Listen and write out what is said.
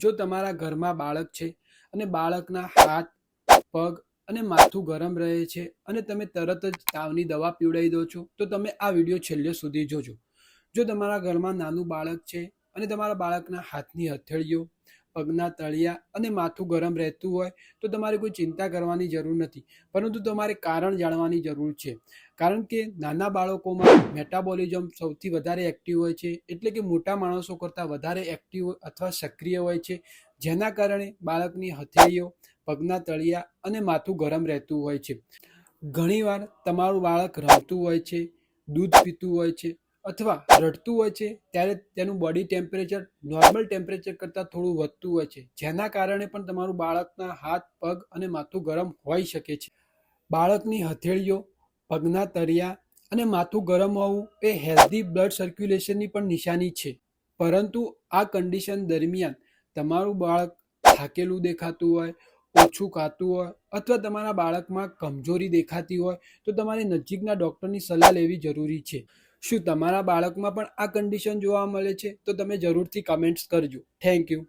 જો તમારા ઘરમાં બાળક છે અને બાળકના હાથ, પગ અને માથું ગરમ રહે છે અને તમે તરત જ તાવની દવા પીવડાવી દો છો, તો તમે આ વીડિયો છેલ્લે સુધી જોજો. જો તમારા ઘરમાં નાનું બાળક છે અને તમારા બાળકના હાથની હથેળીઓ પગના તળિયા અને માથું ગરમ રહેતું હોય તો તમારે કોઈ ચિંતા કરવાની જરૂર નથી. પરંતુ તમારે કારણ જાણવાની જરૂર છે. કારણ કે નાના બાળકોમાં મેટાબોલિઝમ સૌથી વધારે એક્ટિવ હોય છે. એટલે કે મોટા માણસો કરતાં વધારે એક્ટિવ અથવા સક્રિય હોય છે. જેના કારણે બાળકની હથેળીઓ, પગના તળિયા અને માથું ગરમ રહેતું હોય છે. ઘણીવાર તમારું બાળક રમતું હોય છે, દૂધ પીતું હોય છે અથવા રડતું હોય છે, ત્યારે તેનું બોડી ટેમ્પરેચર નોર્મલ ટેમ્પરેચર કરતાં થોડું વધતું હોય છે. જેના કારણે પણ તમારું બાળકના હાથ, પગ અને માથું ગરમ હોઈ શકે છે. બાળકની હથેળીઓ, પગના તળિયા અને માથું ગરમ હોવું એ હેલ્ધી બ્લડ સર્ક્યુલેશનની પણ નિશાની છે. પરંતુ આ કન્ડિશન દરમિયાન તમારું બાળક થાકેલું દેખાતું હોય, ઓછું ખાતું હોય અથવા તમારા બાળકમાં કમજોરી દેખાતી હોય, તો તમારે નજીકના ડૉક્ટરની સલાહ લેવી જરૂરી છે. શું તમારા બાળકમાં પણ આ કન્ડિશન જોવા મળે છે? તો તમે જરૂરથી કમેન્ટ્સ કરજો. Thank you